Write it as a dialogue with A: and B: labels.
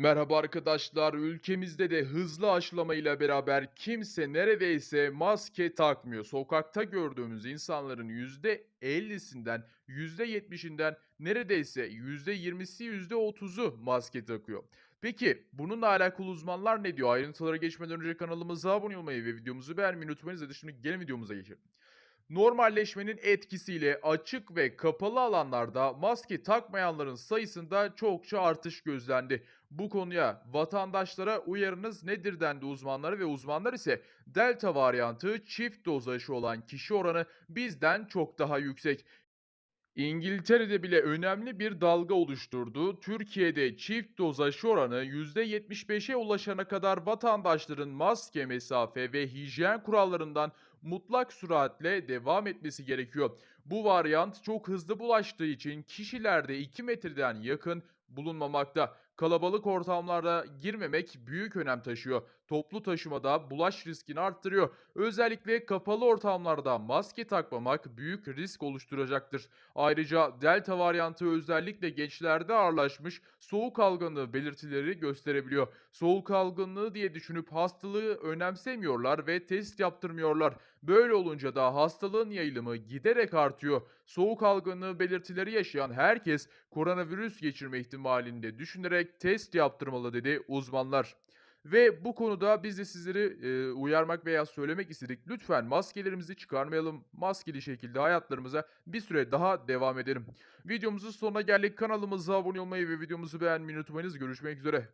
A: Merhaba arkadaşlar. Ülkemizde de hızlı aşılama ile beraber kimse neredeyse maske takmıyor. Sokakta gördüğümüz insanların %50'sinden, %70'inden neredeyse %20'si, %30'u maske takıyor. Peki bununla alakalı uzmanlar ne diyor? Ayrıntılara geçmeden önce kanalımıza abone olmayı ve videomuzu beğenmeyi unutmayınız. Hadi şimdi gelin videomuza geçelim. Normalleşmenin etkisiyle açık ve kapalı alanlarda maske takmayanların sayısında çokça artış gözlendi. Bu konuya vatandaşlara uyarınız nedir dendi uzmanları ve uzmanlar ise delta varyantı çift doz aşı olan kişi oranı bizden çok daha yüksek. İngiltere'de bile önemli bir dalga oluşturdu. Türkiye'de çift doz aşı oranı %75'e ulaşana kadar vatandaşların maske, mesafe ve hijyen kurallarından mutlak süratle devam etmesi gerekiyor. Bu varyant çok hızlı bulaştığı için kişilerde 2 metreden yakın bulunmamakta. Kalabalık ortamlarda girmemek büyük önem taşıyor. Toplu taşımada bulaş riskini arttırıyor. Özellikle kapalı ortamlarda maske takmamak büyük risk oluşturacaktır. Ayrıca delta varyantı özellikle gençlerde ağırlaşmış soğuk algınlığı belirtileri gösterebiliyor. Soğuk algınlığı diye düşünüp hastalığı önemsemiyorlar ve test yaptırmıyorlar. Böyle olunca da hastalığın yayılımı giderek artıyor. Soğuk algınlığı belirtileri yaşayan herkes koronavirüs geçirme ihtimalini de test yaptırmalı dedi uzmanlar. Ve bu konuda biz de sizleri e, uyarmak veya söylemek istedik. Lütfen maskelerimizi çıkarmayalım. Maskeli şekilde hayatlarımıza bir süre daha devam edelim. Videomuzun sonuna geldik. Kanalımıza abone olmayı ve videomuzu beğenmeyi unutmayınız. Görüşmek üzere.